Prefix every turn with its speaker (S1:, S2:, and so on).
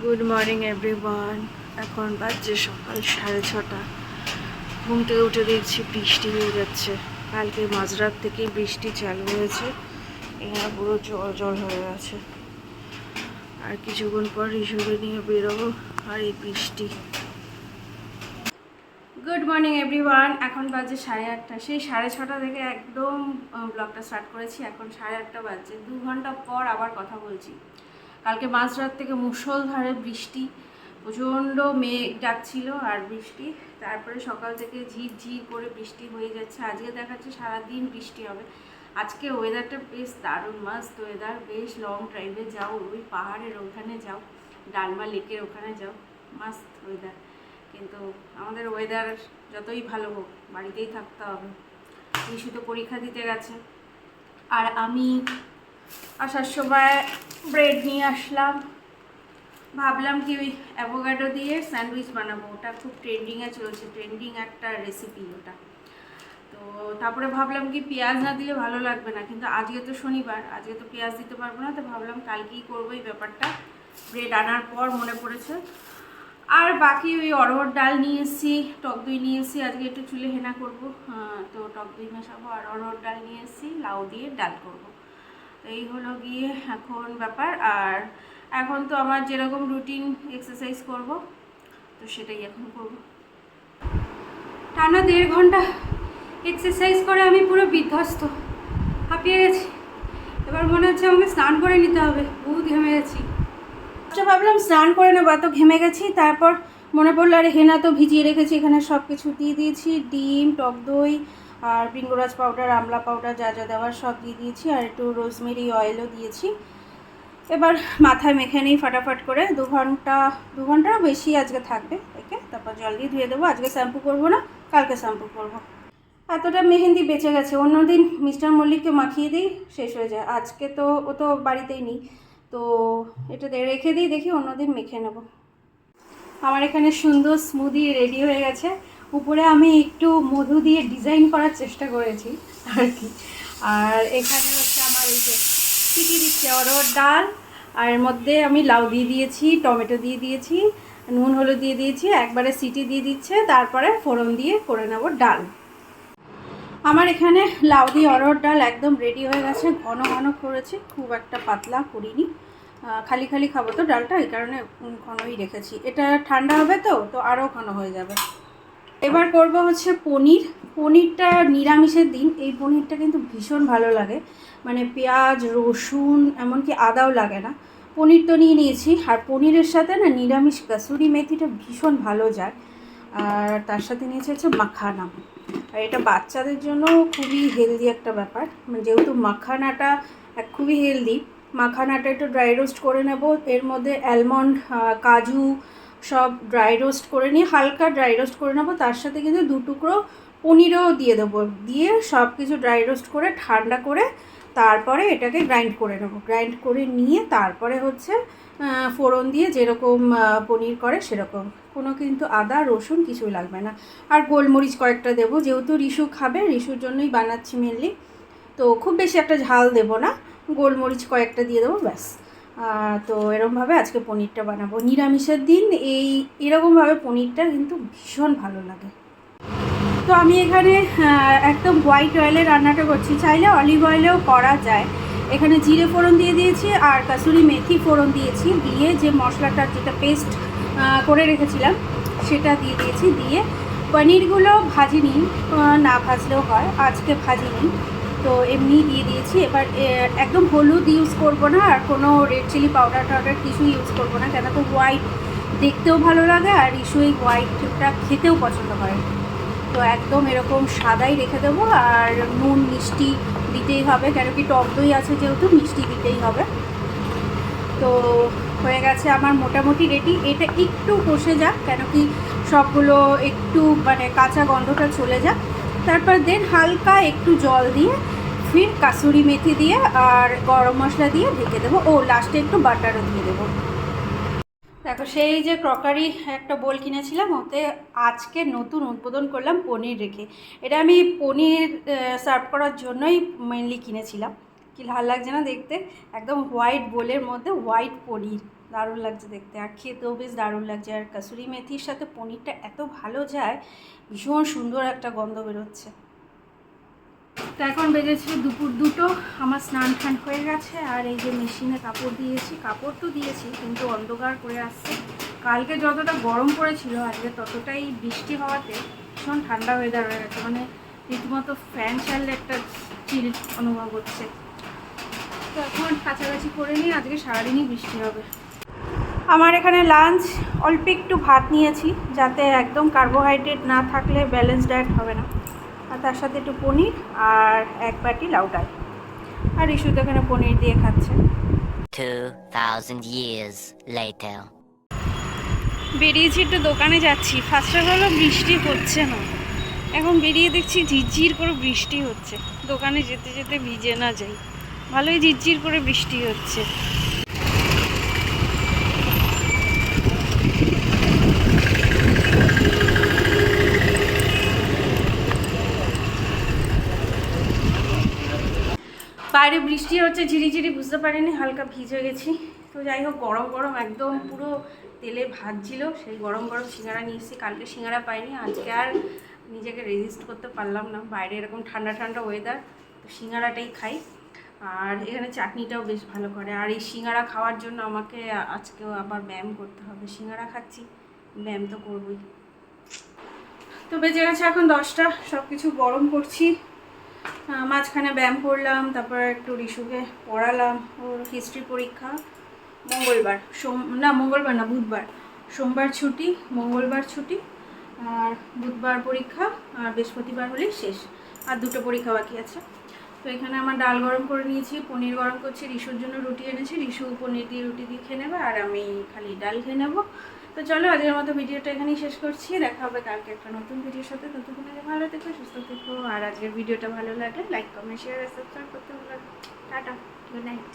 S1: Good morning everyone এখন বাজছে সকাল সাড়ে ছটা। ঘুম থেকে উঠে দেখছি বৃষ্টি হয়ে যাচ্ছে। কালকে মাঝরাত থেকেই বৃষ্টি চালু হয়েছে। এখানে পুরো জল জল হয়ে গেছে আর কিছুক্ষণ পর ঋষুকে নিয়ে বেরোবো। আর এই বৃষ্টি গুড মর্নিং এভরিওয়ান এখন বাজে সাড়ে আটটা। সেই সাড়ে ছটা থেকে একদম ব্লগটা স্টার্ট করেছি। এখন সাড়ে আটটা বাজছে। দু ঘণ্টা পর আবার কথা বলছি। কালকে মাঝরাত থেকে মুষলধারে বৃষ্টি। প্রচণ্ড মেঘ ডাকছিল আর বৃষ্টি। তারপরে সকাল থেকে ঝির ঝির করে বৃষ্টি হয়ে যাচ্ছে। আজকে দেখাচ্ছে সারাদিন বৃষ্টি হবে। আজকে ওয়েদারটা বেশ দারুণ মাস্ত ওয়েদার বেশ লং ড্রাইভে যাও। ওই পাহাড়ের ওখানে যাও। ডালমা লেকের ওখানে যাও। মাস্ত ওয়েদার কিন্তু আমাদের ওয়েদার যতই ভালো হোক, বাড়িতেই থাকতে হবে। ইস্যু তো পরীক্ষা দিতে গেছে। আর আমি আসার সময় ব্রেড নিয়ে আসলাম। ভাবলাম কি ওই অ্যাভোকাডো দিয়ে স্যান্ডউইচ বানাবো। ওটা খুব ট্রেন্ডিংয়ে চলছে। ট্রেন্ডিং একটা রেসিপি ওটা। তো তারপরে ভাবলাম কি পেঁয়াজ না দিলে ভালো লাগবে না। কিন্তু আজকে তো শনিবার, আজকে তো পেঁয়াজ দিতে পারব না। তো ভাবলাম কালকেই করব এই ব্যাপারটা। ব্রেড আনার পর মনে পড়েছে আর বাকি ওই অরহর ডাল নিয়ে এসেছি, টক দই নিয়ে এসেছি। আজকে একটু চুলে হেনা করব। তো টক দই মেশাবো আর অরহর ডাল নিয়ে এসেছি, লাউ দিয়ে ডাল করব। এই হলো গিয়ে এখন ব্যাপার। আর এখন তো আমার যেরকম রুটিন এক্সারসাইজ করব, তো সেটাই এখন করব। টানা দেড় ঘণ্টা এক্সারসাইজ করে আমি পুরো বিধ্বস্ত, হাঁপিয়ে গেছি। এবার মনে হচ্ছে আমাকে স্নান করে নিতে হবে। বহু ঘেমে গেছি। আচ্ছা ভাবলাম স্নান করে নেব, এত ঘেমে গেছি, তারপর মনে পড়ল, আর হেনা তো ভিজিয়ে রেখেছি, এখানে সব কিছু দিয়ে দিয়েছি, ডিম, টক দই, আর বিঙ্গরাজ পাউডার, আমলা পাউডার, যা যা দেওয়ার সব দিয়ে দিয়েছি, আর একটু রোজমেরি অয়েলও দিয়েছি। এবার মাথায় মেখে নিই ফাটাফাট করে, দু ঘণ্টা, দু ঘণ্টার বেশি আজকে থাকবে একে, তারপর জল দিয়ে ধুয়ে দেবো, আজকে শ্যাম্পু করব না, কালকে শ্যাম্পু করব। এতটা মেহেন্দি বেঁচে গেছে, অন্যদিন মিস্টার মল্লিককে মাখিয়ে দিই, শেষ হয়ে যায়, আজকে তো ও তো বাড়িতেই নেই। তো এটাতে রেখে দিই, দেখি অন্যদিন মেখে নেব। আমার এখানে সুন্দর স্মুদি রেডি হয়ে গেছে। উপরে আমি একটু মধু দিয়ে ডিজাইন করার চেষ্টা করেছি আর কি। আর এখানে হচ্ছে আমার এই যে কী দিচ্ছে, অরহর ডাল, আর এর মধ্যে আমি লাউ দিয়ে দিয়েছি, টমেটো দিয়ে দিয়েছি, নুন, হলুদ দিয়ে দিয়েছি, একবারে সিটি দিয়ে দিচ্ছে, তারপরে ফোড়ন দিয়ে করে নেব ডাল। আমার এখানে লাউ দিয়ে অরহর ডাল একদম রেডি হয়ে গেছে। ঘন ঘন করেছি, খুব একটা পাতলা করিনি। খালি খালি খাব তো ডালটা, এই কারণে ঘনই রেখেছি। এটা ঠান্ডা হবে তো তো আরও ঘন হয়ে যাবে। এবার করব হচ্ছে পনির। পনিরটা নিরামিষের দিন, এই পনিরটা কিন্তু ভীষণ ভালো লাগে। মানে পেঁয়াজ, রসুন, এমনকি আদাও লাগে না। পনির তো নিয়ে নিয়েছি। আর পনিরের সাথে না নিরামিষ কাসুরি মেথিটা ভীষণ ভালো যায়। আর তার সাথে নিয়েছি হচ্ছে মাখানা। আর এটা বাচ্চাদের জন্য খুবই হেলদি একটা ব্যাপার। যেহেতু মাখানাটা খুবই হেলদি মাখানাটা একটু ড্রাই রোস্ট করে নেব। এর মধ্যে অ্যালমন্ড কাজু সব ড্রাই রোস্ট করে নিয়ে হালকা ড্রাই রোস্ট করে নেব। তার সাথে কিন্তু দু টুকরো পনিরও দিয়ে দেবো। দিয়ে সব কিছু ড্রাই রোস্ট করে, ঠান্ডা করে তারপরে এটাকে গ্রাইন্ড করে নেব। গ্রাইন্ড করে নিয়ে তারপরে হচ্ছে ফোড়ন দিয়ে যেরকম পনির করে সেরকম। কোনো কিন্তু আদা, রসুন কিছুই লাগবে না। আর গোলমরিচ কয়েকটা দেবো, যেহেতু রিশু খাবে রিশুর জন্যই বানাচ্ছি মেনলি তো খুব বেশি একটা ঝাল দেবো না, গোলমরিচ কয়েকটা দিয়ে দেবো, ব্যাস। তো এরকমভাবে আজকে পনিরটা বানাবো। নিরামিষের দিন এই এরকমভাবে পনিরটা কিন্তু ভীষণ ভালো লাগে। তো আমি এখানে একদম হোয়াইট অয়েলে রান্নাটা করছি। চাইলে অলিভ অয়েলেও করা যায়। এখানে জিরে ফোড়ন দিয়ে দিয়েছি, আর কাসুরি মেথি ফোড়ন দিয়েছি। দিয়ে যে মশলাটা যেটা পেস্ট করে রেখেছিলাম, সেটা দিয়ে দিয়েছি, দিয়ে পনিরগুলো ভাজিনি না ভাজলেও হয়, আজকে ভাজিনি। তো এমনি দিয়ে দিয়েছি, এবার একদম হলুদ ইউজ করব না, আর কোনো রেড চিলি পাউডার টাউডার কিছু ইউজ করব না, কেন তো হোয়াইট দেখতেও ভালো লাগে, আর ইস্যু এই হোয়াইটটা খেতেও পছন্দ করে। তো একদম এরকম সাদাই রেখে দেবো, আর নুন মিষ্টি দিতেই হবে, কেন কি টক দই আছে যেহেতু, মিষ্টি দিতেই হবে। তো হয়ে গেছে আমার মোটামুটি রেডি এটা একটু কষে যাক, কেন কি সবগুলো একটু মানে কাঁচা গন্ধটা চলে যাক। তারপর দেন হালকা একটু জল দিয়ে ফির কাসুরি মেথি দিয়ে আর গরম মশলা দিয়ে ঢেকে দেবো। ও লাস্টে একটু বাটারও দিয়ে দেবো। দেখো, সেই যে ক্রকারি একটা বোল কিনেছিলাম, ওতে আজকে নতুন উদ্বোধন করলাম পনির রেখে। এটা আমি পনির সার্ভ করার জন্যই মেনলি কিনেছিলাম। কি লাল লাগছে না দেখতে? একদম হোয়াইট বোলের মধ্যে হোয়াইট পনির। দারুণ লাগছে দেখতে। আর খেতেও বেশ দারুণ লাগছে। আর কাসুরি মেথির সাথে পনিরটা এত ভালো যায়, ভীষণ সুন্দর একটা গন্ধ বেরোচ্ছে। তো এখন বেজেছে দুপুর দুটো। আমার স্নান টান হয়ে গেছে। আর এই যে মেশিনে কাপড় দিয়েছি, কাপড় তো দিয়েছি, কিন্তু অন্ধকার করে আসছে। কালকে যতটা গরম পড়েছিল, আজকে ততটাই বৃষ্টি হওয়াতে ভীষণ ঠান্ডা ওয়েদার হয়ে গেছে। মানে রীতিমতো ফ্যান চাললে একটা চিল অনুভব হচ্ছে। তো এখন কাছাকাছি করে নিই আজকে সারাদিনই বৃষ্টি হবে। আমার এখানে লাঞ্চ অল্প একটু ভাত নিয়েছি যাতে একদম কার্বোহাইড্রেট না থাকলে ব্যালেন্স ডায়েট হবে না। আর তার সাথে একটু পনির আর এক বাটি লাউ ডাল। আর ইস্যু তো এখানে পনির দিয়ে খাচ্ছে।
S2: 2,000 years
S1: বেরিয়েছি একটু দোকানে যাচ্ছি। ফার্স্টে হলো বৃষ্টি হচ্ছে না। এখন বেরিয়ে দেখছি ঝিরঝির করে বৃষ্টি হচ্ছে। দোকানে যেতে যেতে ভিজে না যাই। ভালোই ঝিরঝির করে বৃষ্টি হচ্ছে। বাইরে বৃষ্টি হচ্ছে, ঝিরিঝিরি বুঝতে পারিনি, হালকা ভিজে গেছি। তো যাই হোক, গরম গরম, একদম পুরো তেলে ভাজছিল সেই গরম গরম সিঙ্গারা নিয়ে এসেছি, কালকে সিঙ্গারা পাইনি, আজকে আর নিজেকে রেজিস্ট করতে পারলাম না। বাইরে এরকম ঠান্ডা ঠান্ডা ওয়েদার তো সিঙ্গারাটাই খাই। আর এখানে চাটনিটাও বেশ ভালো করে। আর এই সিঙ্গারা খাওয়ার জন্য আমাকে আজকেও আবার ব্যায়াম করতে হবে। সিঙ্গারা খাচ্ছি ব্যায়াম তো করবই। তো বেজে গেছে এখন দশটা সব কিছু গরম করছি। মাঝখানে ব্যায়াম করলাম, তারপর একটু রিশুকে পড়ালাম। ওর হিস্ট্রি পরীক্ষা মঙ্গলবার, সোম, না মঙ্গলবার না, বুধবার। সোমবার ছুটি, মঙ্গলবার ছুটি, আর বুধবার পরীক্ষা, আর বৃহস্পতিবার হলেই শেষ। আর দুটো পরীক্ষা বাকি আছে। তো এখানে আমার ডাল গরম করে নিয়েছি, পনির গরম করছি রিসুর জন্য রুটি এনেছি, রিশু পনির দিয়ে রুটি দিয়ে খেয়ে নেবে আর আমি খালি ডাল খেয়ে নেব তো চলো আজকের মতো ভিডিওটা এখানেই শেষ করছি, দেখা হবে কালকে একটা নতুন ভিডিওর সাথে, ততক্ষণ ভালো থেকো, সুস্থ থেকো, আর আজকের ভিডিওটা ভালো লাগে লাইক, কমেন্ট শেয়ার আর সাবস্ক্রাইব করতে ভুলো। Tata good night